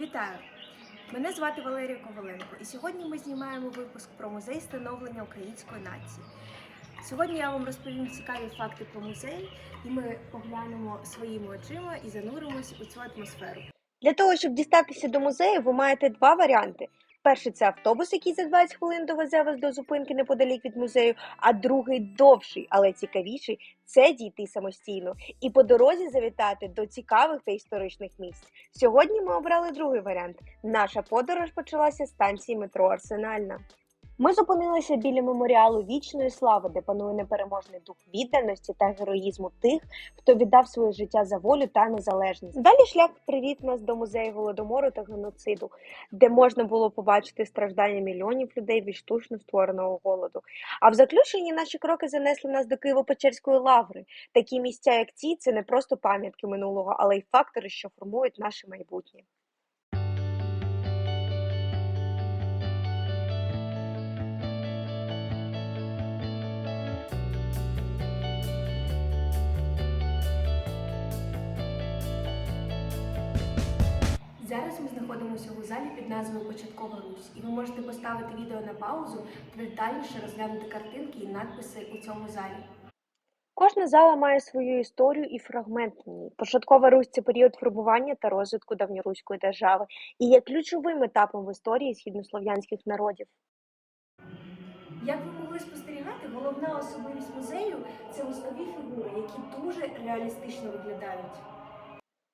Вітаю! Мене звати Валерія Коваленко, і сьогодні ми знімаємо випуск про музей становлення української нації. Сьогодні я вам розповім цікаві факти про музей, і ми поглянемо своїми очима і зануримося у цю атмосферу. Для того, щоб дістатися до музею, ви маєте два варіанти. Перший це автобус, який за 20 хвилин довезе вас до зупинки неподалік від музею, а другий довший, але цікавіший це дійти самостійно і по дорозі завітати до цікавих та історичних місць. Сьогодні ми обрали другий варіант. Наша подорож почалася з станції метро Арсенальна. Ми зупинилися біля меморіалу вічної слави, де панує непереможний дух відданості та героїзму тих, хто віддав своє життя за волю та незалежність. Далі шлях привів нас до музею голодомору та геноциду, де можна було побачити страждання мільйонів людей від штучно створеного голоду. А в заключенні наші кроки занесли нас до Києво-Печерської лаври. Такі місця, як ці, це не просто пам'ятки минулого, але й фактори, що формують наше майбутнє. Зараз ми знаходимося у залі під назвою Початкова Русь, і ви можете поставити відео на паузу та детальніше розглянути картинки і надписи у цьому залі. Кожна зала має свою історію і фрагмент в ній. Початкова Русь це період формування та розвитку давньоруської держави і є ключовим етапом в історії східнослов'янських народів. Як ви могли спостерігати, головна особливість музею це воскові фігури, які дуже реалістично виглядають.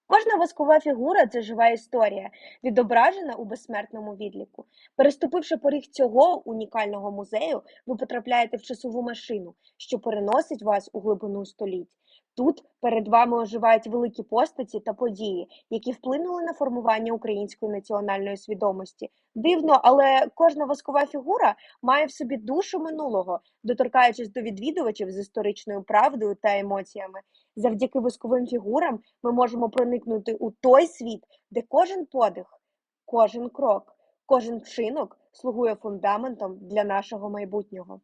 Кожна воскова фігура це жива історія, відображена у безсмертному відліку. Переступивши поріг цього унікального музею, ви потрапляєте в часову машину, що переносить вас у глибину століть. Тут перед вами оживають великі постаті та події, які вплинули на формування української національної свідомості. Дивно, але кожна воскова фігура має в собі душу минулого, доторкаючись до відвідувачів з історичною правдою та емоціями. Завдяки восковим фігурам ми можемо проникнути у той світ, де кожен подих, кожен крок, кожен вчинок слугує фундаментом для нашого майбутнього.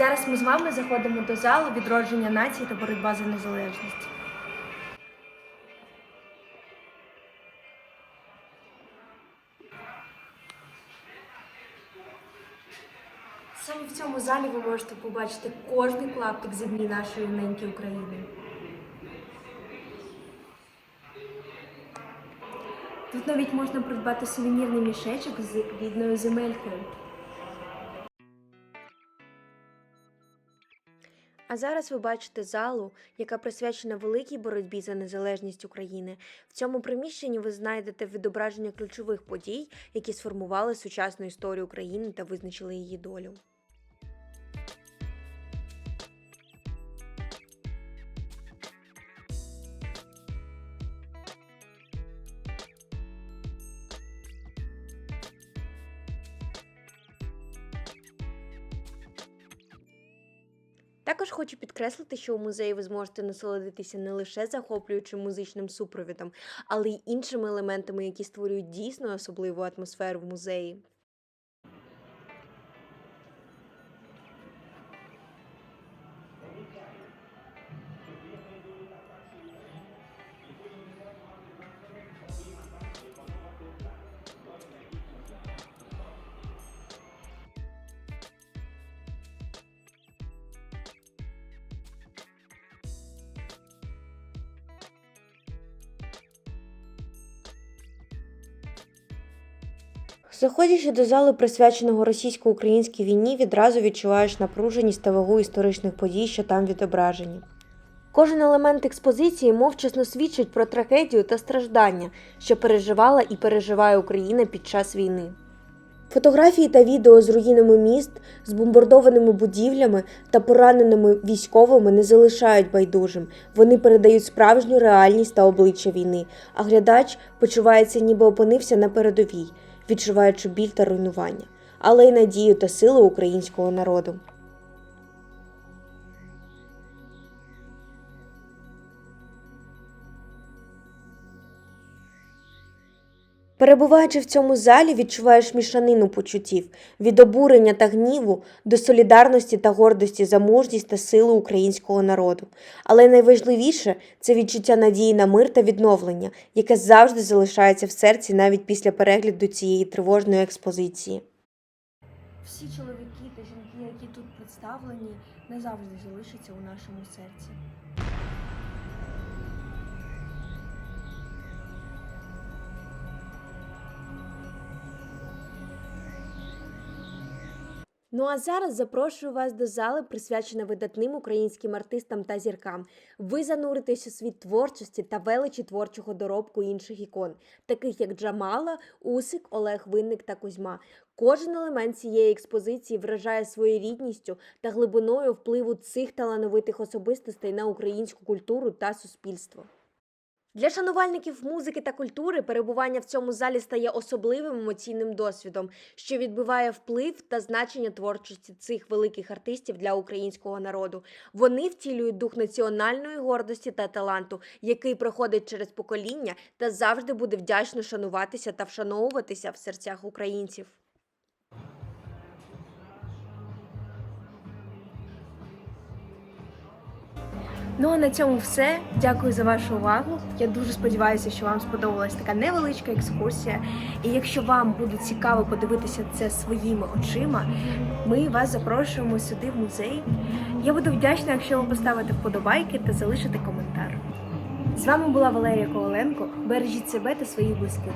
Зараз ми з вами заходимо до залу відродження нації та боротьба за незалежність. Саме в цьому залі ви можете побачити кожний клаптик землі нашої неньки України. Тут навіть можна придбати сувенірний мішечок з рідною земелькою. А зараз ви бачите залу, яка присвячена великій боротьбі за незалежність України. В цьому приміщенні ви знайдете відображення ключових подій, які сформували сучасну історію України та визначили її долю. Також хочу підкреслити, що у музеї ви зможете насолодитися не лише захоплюючим музичним супровідом, але й іншими елементами, які створюють дійсно особливу атмосферу в музеї. Заходячи до залу, присвяченого російсько-українській війні, відразу відчуваєш напруженість та вагу історичних подій, що там відображені. Кожен елемент експозиції мовчасно свідчить про трагедію та страждання, що переживала і переживає Україна під час війни. Фотографії та відео з руїнами міст, з бомбардованими будівлями та пораненими військовими не залишають байдужим. Вони передають справжню реальність та обличчя війни, а глядач почувається, ніби опинився на передовій, відчуваючи біль та руйнування, але й надію та силу українського народу. Перебуваючи в цьому залі, відчуваєш мішанину почуттів від обурення та гніву до солідарності та гордості за мужність та силу українського народу. Але найважливіше це відчуття надії на мир та відновлення, яке завжди залишається в серці навіть після перегляду цієї тривожної експозиції. Всі чоловіки та жінки, які тут представлені, назавжди залишаться у нашому серці. Ну а зараз запрошую вас до зали, присвяченої видатним українським артистам та зіркам. Ви зануритесь у світ творчості та величі творчого доробку інших ікон, таких як Джамала, Усик, Олег Винник та Кузьма. Кожен елемент цієї експозиції вражає своєрідністю та глибиною впливу цих талановитих особистостей на українську культуру та суспільство. Для шанувальників музики та культури перебування в цьому залі стає особливим емоційним досвідом, що відбиває вплив та значення творчості цих великих артистів для українського народу. Вони втілюють дух національної гордості та таланту, який проходить через покоління та завжди буде вдячно шануватися та вшановуватися в серцях українців. Ну а на цьому все. Дякую за вашу увагу. Я дуже сподіваюся, що вам сподобалась така невеличка екскурсія. І якщо вам буде цікаво подивитися це своїми очима, ми вас запрошуємо сюди в музей. Я буду вдячна, якщо ви поставите вподобайки та залишите коментар. З вами була Валерія Коваленко. Бережіть себе та своїх близьких.